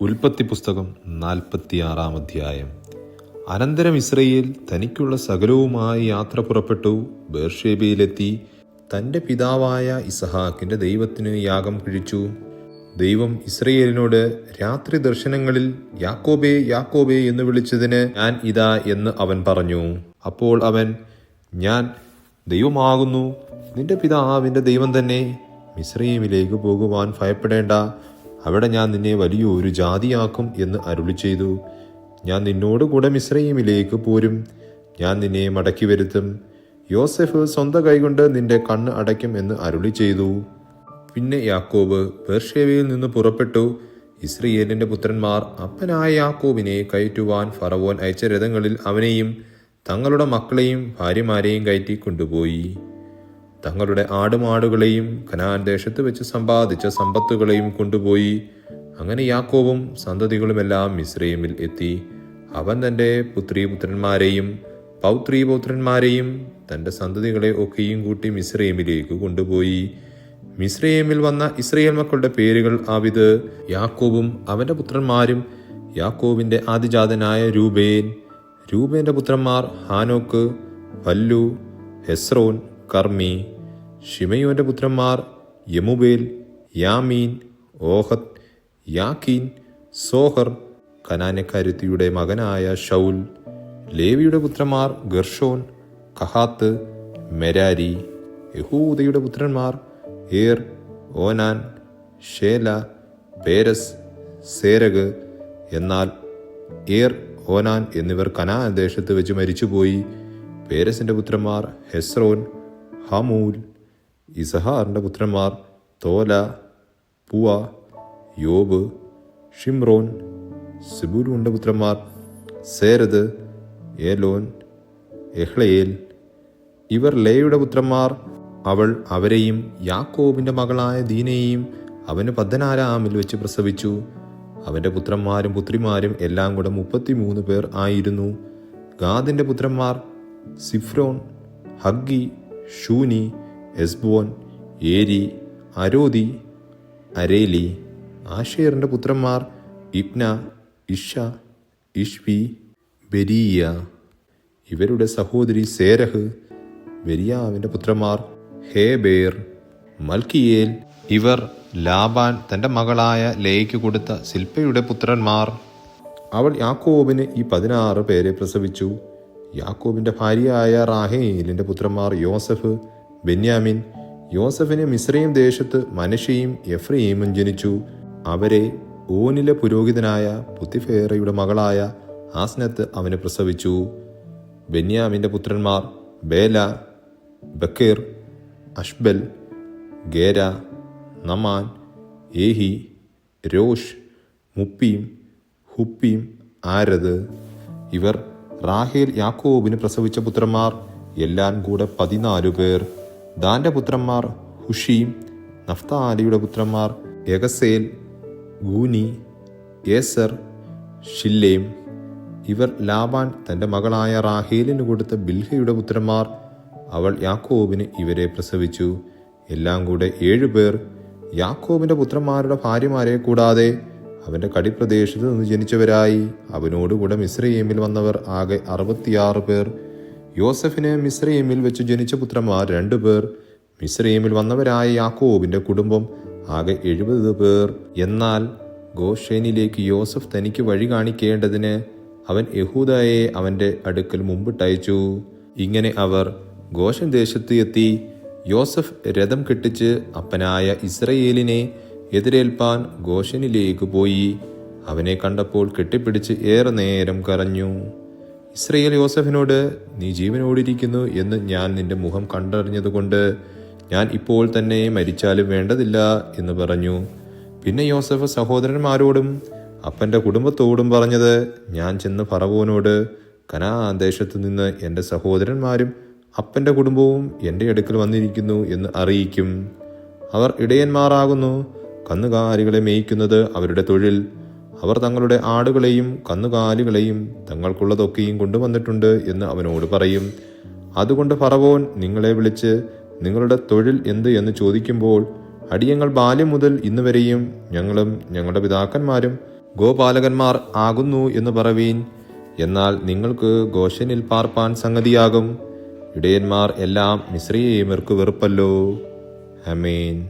ഉൽപ്പത്തി പുസ്തകം നാൽപ്പത്തിയാറാം അധ്യായം. അനന്തരം ഇസ്രയേൽ തനിക്കുള്ള സകലവുമായി യാത്ര പുറപ്പെട്ടു. ബേർഷേബയിലെത്തി തന്റെ പിതാവായ ഇസഹാക്കിന്റെ ദൈവത്തിന് യാഗം കഴിച്ചു. ദൈവം ഇസ്രയേലിനോട് രാത്രി ദർശനങ്ങളിൽ യാക്കോബേ യാക്കോബേ എന്ന് വിളിച്ചതിന് ഞാൻ ഇതാ എന്ന് അവൻ പറഞ്ഞു. അപ്പോൾ അവൻ ഞാൻ ദൈവമാകുന്നു. നിന്റെ പിതാവിന്റെ ദൈവം തന്നെ. മിശ്രയമിലേക്ക് പോകുവാൻ ഭയപ്പെടേണ്ട. അവിടെ ഞാൻ നിന്നെ വലിയൊരു ജാതിയാക്കും എന്ന് അരുളി ചെയ്തു. ഞാൻ നിന്നോട് കൂടെ മിശ്രയിമിലേക്ക് പോരും. ഞാൻ നിന്നെ മടക്കി വരുത്തും. യോസെഫ് സ്വന്തം കൈകൊണ്ട് നിന്റെ കണ്ണ് അടയ്ക്കും എന്ന് അരുളി ചെയ്തു. പിന്നെ യാക്കോബ് ബേർഷേവയിൽ നിന്ന് പുറപ്പെട്ടു. ഇസ്രയേലിന്റെ പുത്രന്മാർ അപ്പനായ യാക്കോബിനെ കയറ്റുവാൻ ഫറവോൻ അയച്ച രഥങ്ങളിൽ അവനെയും തങ്ങളുടെ മക്കളെയും ഭാര്യമാരെയും കയറ്റി കൊണ്ടുപോയി. തങ്ങളുടെ ആടുമാടുകളെയും കനാൻ ദേശത്ത് വെച്ച് സമ്പാദിച്ച സമ്പത്തുകളെയും കൊണ്ടുപോയി. അങ്ങനെ യാക്കോവും സന്തതികളുമെല്ലാം മിശ്രയിമിൽ എത്തി. അവൻ തന്റെ പുത്രീപുത്രന്മാരെയും പൗത്രീപൗത്രന്മാരെയും തന്റെ സന്തതികളെ ഒക്കെയും കൂട്ടി മിശ്രയിമിലേക്ക് കൊണ്ടുപോയി. മിശ്രയേമിൽ വന്ന ഇസ്രയേൽ മക്കളുടെ പേരുകൾ ആവിത്. യാക്കോബും അവന്റെ പുത്രന്മാരും യാക്കോബിന്റെ ആദിജാതനായ രൂബേൻ. രൂബേന്റെ പുത്രന്മാർ ഹാനോക്ക് പല്ലു ഹെസ്രോൻ കർമ്മി ഷിമയോന്റെ പുത്രന്മാർ യമുബേൽ യാമീൻ ഓഹത്ത് യാക്കീൻ സോഹർ കനാനക്കാരുത്തിയുടെ മകനായ ഷൗൽ ലേവിയുടെ പുത്രന്മാർ ഗർഷോൻ കഹാത്ത് മെരാരി യഹൂദയുടെ പുത്രന്മാർ ഏർ ഓനാൻ ഷേല പേരസ് സേരഗ് എന്നാൽ ഏർ ഓനാൻ എന്നിവർ കനാൻ ദേശത്ത് വെച്ച് മരിച്ചുപോയി. പേരസിന്റെ പുത്രന്മാർ ഹെസ്രോൻ ഹമൂൽ ഇസഹാറിന്റെ പുത്രന്മാർ തോല പുവ യോബ് ഷിംറോൻ സിബുരുവിന്റെ പുത്രന്മാർ സേരദ് ഏലോൻ എഹ്ലയേൽ. ഇവർ ലേയുടെ പുത്രന്മാർ അവൾ അവരെയും യാക്കോബിന്റെ മകളായ ദീനയെയും അവന് പദ്ധനാരാമിൽ വെച്ച് പ്രസവിച്ചു. അവന്റെ പുത്രന്മാരും പുത്രിമാരും എല്ലാം കൂടെ മുപ്പത്തിമൂന്ന് പേർ ആയിരുന്നു. ഗാദിന്റെ പുത്രന്മാർ സിഫ്രോൻ ഹഗ്ഗി ഷൂനി എസ്ബോൻ ഏരി അരോദി അരേലി ആഷേറിന്റെ പുത്രന്മാർ ഇബ്ന ഇഷ ഇഷ്വി ബെരീയ. ഇവരുടെ സഹോദരി സേരഹ് ബെരിയാവിന്റെ പുത്രന്മാർ ഹേബേർ മൽക്കിയേൽ ഇവർ ലാബാൻ തന്റെ മകളായ ലേയ്ക്ക് കൊടുത്ത ശില്പയുടെ പുത്രന്മാർ. അവൾ യാക്കോബിന് ഈ പതിനാറ് പേരെ പ്രസവിച്ചു. യാക്കോബിന്റെ ഭാര്യയായ റാഹേലിന്റെ പുത്രന്മാർ യോസഫ് ബെന്യാമിൻ. യോസഫിന് മിശ്രയും ദേശത്ത് മനഷയും എഫ്രയീമും ജനിച്ചു. അവരെ ഓനിലെ പുരോഹിതനായ പുത്തിഫേറയുടെ മകളായ ആസ്നത്ത് അവന് പ്രസവിച്ചു. ബെന്യാമിന്റെ പുത്രന്മാർ ബേല ബക്കീർ അഷ്ബൽ ഗേര നമാൻ ഏഹി രോഷ് മുപ്പീം ഹുപ്പീം ആരത് ഇവർ റാഹേൽ യാക്കോബിന് പ്രസവിച്ച പുത്രന്മാർ എല്ലാം കൂടെ പതിനാലു പേർ. ദാന്റെ പുത്രന്മാർ ഹുഷീം നഫ്താലിയുടെ പുത്രന്മാർ എഗസേൽ ഗൂനി ഏസർ ഷില്ലേം ഇവർ ലാബാൻ തന്റെ മകളായ റാഹേലിന് കൊടുത്ത ബിൽഹയുടെ പുത്രന്മാർ. അവൾ യാക്കോബിന് ഇവരെ പ്രസവിച്ചു. എല്ലാം കൂടെ ഏഴുപേർ യാക്കോബിന്റെ പുത്രന്മാരുടെ ഭാര്യമാരെ കൂടാതെ അവന്റെ കടിപ്രദേശത്ത് നിന്ന് ജനിച്ചവരായി. അവനോടുകൂടെ മിശ്രയേമിൽ വന്നവർ ആകെ അറുപത്തിയാറ് പേർ. യോസഫിന് മിശ്രയേമിൽ വെച്ച് ജനിച്ച പുത്രന്മാർ രണ്ടു പേർ. മിശ്രയേമിൽ വന്നവരായ യാക്കോബിന്റെ കുടുംബം ആകെ എഴുപത് പേർ. എന്നാൽ ഗോഷേനിലേക്ക് യോസഫ് തനിക്ക് വഴി കാണിക്കേണ്ടതിന് അവൻ യഹൂദയെ അവന്റെ അടുക്കൽ മുമ്പിട്ടയച്ചു. ഇങ്ങനെ അവർ ഗോഷൻ ദേശത്ത് എത്തി. യോസഫ് രഥം കെട്ടിച്ച് അപ്പനായ ഇസ്രയേലിനെ എതിരേൽപ്പാൻ ഗോഷനിലേക്ക് പോയി. അവനെ കണ്ടപ്പോൾ കെട്ടിപ്പിടിച്ച് ഏറെ നേരം കരഞ്ഞു. ഇസ്രയേൽ യോസഫിനോട് നീ ജീവനോടിരിക്കുന്നു എന്ന് ഞാൻ നിന്റെ മുഖം കണ്ടറിഞ്ഞതുകൊണ്ട് ഞാൻ ഇപ്പോൾ തന്നെ മരിച്ചാലും വേണ്ടതില്ല എന്ന് പറഞ്ഞു. പിന്നെ യോസഫ് സഹോദരന്മാരോടും അപ്പന്റെ കുടുംബത്തോടും പറഞ്ഞത് ഞാൻ ചെന്ന് ഫറവോനോട് കനാ ദേശത്തു നിന്ന് എന്റെ സഹോദരന്മാരും അപ്പന്റെ കുടുംബവും എന്റെ അടുക്കൽ വന്നിരിക്കുന്നു എന്ന് അറിയിക്കും. അവർ ഇടയന്മാരാകുന്നു കന്നുകാലികളെ മേയ്ക്കുന്നത് അവരുടെ തൊഴിൽ. അവർ തങ്ങളുടെ ആടുകളെയും കന്നുകാലികളെയും തങ്ങൾക്കുള്ളതൊക്കെയും കൊണ്ടുവന്നിട്ടുണ്ട് എന്ന് അവനോട് പറയും. അതുകൊണ്ട് ഫറവോൻ നിങ്ങളെ വിളിച്ച് നിങ്ങളുടെ തൊഴിൽ എന്ത് എന്ന് ചോദിക്കുമ്പോൾ അടിയങ്ങൾ ബാല്യം മുതൽ ഇന്ന് വരെയും ഞങ്ങളും ഞങ്ങളുടെ പിതാക്കന്മാരും ഗോപാലകന്മാർ ആകുന്നു എന്ന് പറവീൻ. എന്നാൽ നിങ്ങൾക്ക് ഗോശനിൽ പാർപ്പാൻ സംഗതിയാകും. ഇടയന്മാർ എല്ലാം മിശ്രീമർക്ക് വെറുപ്പല്ലോ. അമേൻ